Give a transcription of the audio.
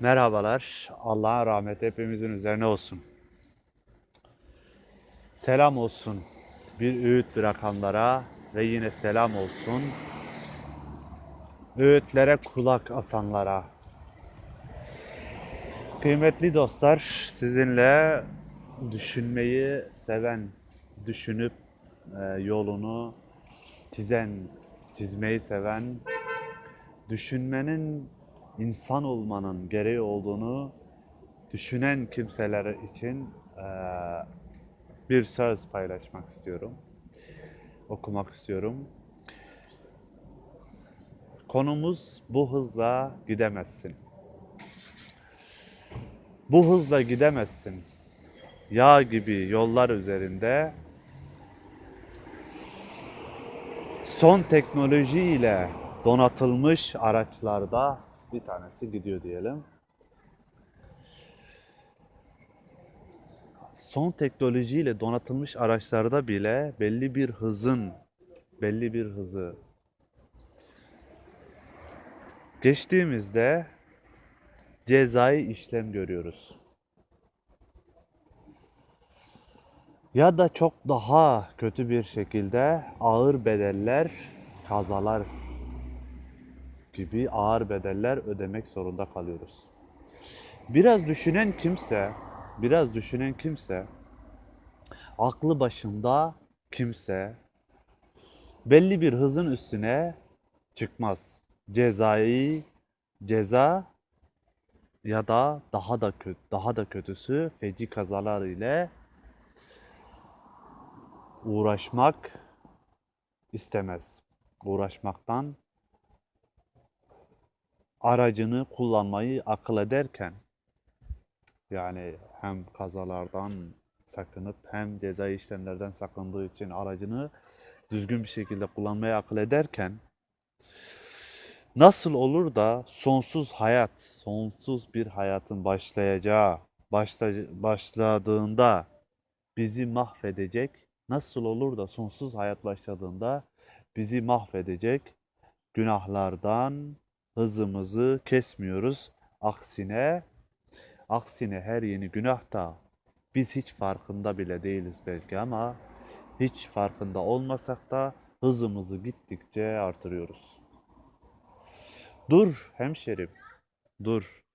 Merhabalar. Allah'ın rahmeti hepimizin üzerine olsun. Selam olsun. Bir öğüt bırakanlara ve yine selam olsun. Öğütlere kulak asanlara. Kıymetli dostlar, sizinle düşünmeyi seven, düşünüp e, yolunu çizen, çizmeyi seven, düşünmenin insan olmanın gereği olduğunu düşünen kimseler için eee, bir söz paylaşmak istiyorum. Okumak istiyorum. Konumuz bu hızla gidemezsin. Bu hızla gidemezsin. Yağ gibi yollar üzerinde son teknoloji ile donatılmış araçlarda bir tanesi gidiyor diyelim. Son teknolojiyle donatılmış araçlarda bile belli bir hızın, belli bir hızı geçtiğimizde cezai işlem görüyoruz. Ya da çok daha kötü bir şekilde ağır bedeller, kazalar gibi ağır bedeller ödemek zorunda kalıyoruz. Biraz düşünen kimse, biraz düşünen kimse, aklı başında kimse belli bir hızın üstüne çıkmaz. Cezai ceza ya da daha da kötü, daha da kötüsü feci kazalar ile uğraşmak istemez. Uğraşmaktan aracını kullanmayı akıl ederken yani hem kazalardan sakınıp hem ceza işlemlerden sakındığı için aracını düzgün bir şekilde kullanmayı akıl ederken nasıl olur da sonsuz hayat, sonsuz bir hayatın başlayacağı, başla, başladığında bizi mahvedecek, nasıl olur da sonsuz hayat başladığında bizi mahvedecek günahlardan hızımızı kesmiyoruz. Aksine aksine her yeni günahta biz hiç farkında bile değiliz belki ama hiç farkında olmasak da hızımızı gittikçe artırıyoruz. Dur hemşerim, dur.